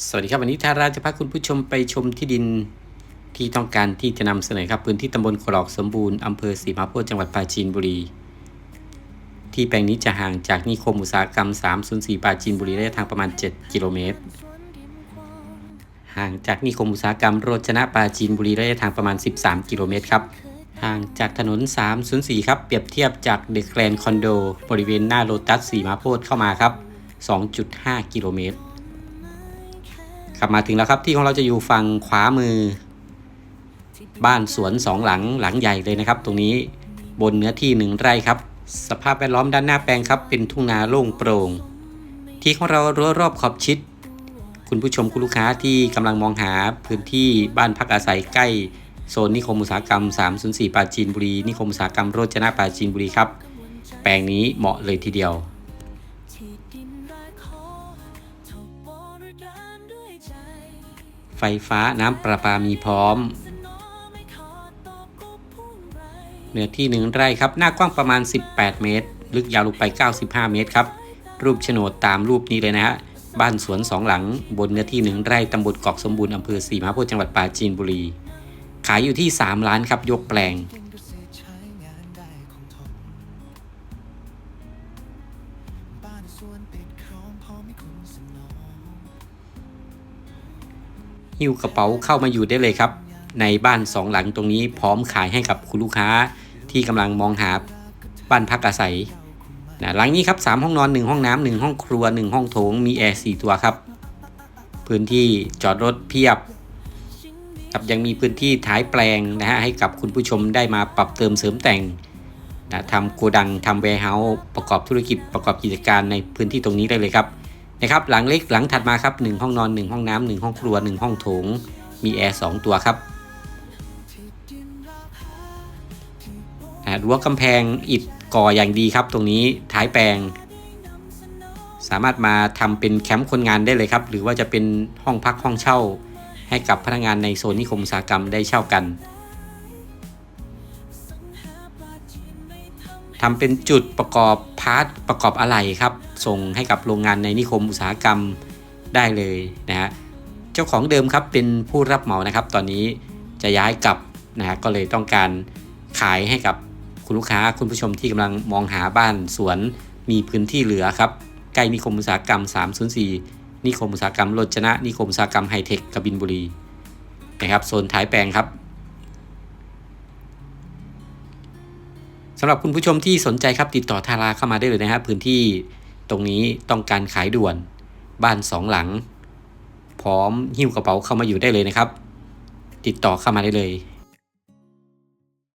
สวัสดีครับ วันนี้ทาราจะพาคุณผู้ชมไปชมที่ดินที่ต้องการที่จะนำเสนอครับ พื้นที่ตำบลกรอกสมบูรณ์อำเภอศรีมาโพธิ์จังหวัดปราจีนบุรี ที่แปลงนี้จะห่างจากนิคมอุตสาหกรรม 304ปราจีนบุรีระยะทางประมาณ 7 กิโลเมตร ห่างจากนิคมอุตสาหกรรมโรจนะปราจีนบุรีระยะทางประมาณ 13 กิโลเมตรครับห่างจากถนน 304 ครับ เปรียบเทียบจากเดอะแกรนคอนโดบริเวณหน้าโลตัสสีมาโพธิ์เข้ามาครับ 2.5 กิโลเมตร ครับมาถึงแล้วครับที่ของเราจะอยู่ฝั่งขวามือ บ้านสวนสองหลังหลังใหญ่เลยนะครับ ตรงนี้บนเนื้อที่หนึ่งไร่ครับ สภาพแวดล้อมด้านหน้าแปลงครับ เป็นทุ่งนาโล่งโปร่ง ที่ของเรารั้วรอบขอบชิด คุณผู้ชมคุณลูกค้าที่กำลังมองหาพื้นที่บ้านพักอาศัยใกล้โซนนิคมอุตสาหกรรม 304 ปราจีนบุรี นิคมอุตสาหกรรมโรจนะปราจีนบุรีครับ แปลงนี้เหมาะเลยทีเดียว ไฟฟ้าน้ำประปามีพร้อม เนื้อที่หนึ่งไร่ครับ หน้ากว้างประมาณ 18 เมตร ลึกยาวลงไป 95 เมตรครับ รูปโฉนดตามรูปนี้เลยนะฮะ บ้านสวนสองหลัง บนเนื้อที่หนึ่งไร่ตำบลเกาะสมบูรณ์อำเภอศรีมหาโพธิ์จังหวัดปราจีนบุรี ขายอยู่ที่ 3 ล้านครับ ยกแปลง หิ้วกระเป๋าเข้ามาอยู่ได้เลยครับ ในบ้านสองหลังตรงนี้พร้อมขายให้กับคุณลูกค้าที่กำลังมองหาบ้านพักอาศัยนะหลังนี้ครับสามห้องนอน 1 ห้องน้ำหนึ่งห้องครัว 1 ห้องโถงมีแอร์4ตัวครับ พื้นที่จอดรถเพียบครับยังมีพื้นที่ท้ายแปลงนะฮะให้กับคุณผู้ชมได้มาปรับเติมเสริมแต่งนะทำโกดังทำแวร์เฮาส์ประกอบธุรกิจประกอบกิจการในพื้นที่ตรงนี้ได้เลยครับ นะครับหลังเล็กหลังถัดมาครับ1ห้องนอน 1 ห้องน้ำ1ห้องครัว 1 ห้องโถง มีแอร์2ตัวครับรั้วกำแพงอิฐก่ออย่างดีครับ ตรงนี้ท้ายแปลง สามารถมาทำเป็นแคมป์คนงานได้เลยครับ หรือว่าจะเป็นห้องพักห้องเช่า ให้กับพนักงานในโซนนิคมอุตสาหกรรมได้เช่ากัน ทำเป็นจุดประกอบพาร์ทประกอบอะไหล่ครับ ส่งให้กับโรงงานในนิคมอุตสาหกรรมได้เลยนะฮะเจ้าของเดิมครับเป็นผู้รับเหมานะครับ ตอนนี้จะย้ายกลับนะฮะก็เลยต้องการขายให้กับคุณลูกค้าคุณผู้ชมที่กำลังมองหาบ้านสวนมีพื้นที่เหลือครับใกล้นิคมอุตสาหกรรม 304 นิคมอุตสาหกรรมโรจนะ นิคมอุตสาหกรรมไฮเทคกบินบุรีนะครับโซนท้ายแปลงครับ สำหรับคุณผู้ชมที่สนใจครับติดต่อทาราเข้ามาได้เลยนะครับพื้นที่ตรงนี้ต้องการขายด่วน บ้านสองหลัง พร้อมหิ้วกระเป๋าเข้ามาอยู่ได้เลยนะครับ ติดต่อเข้ามาได้เลย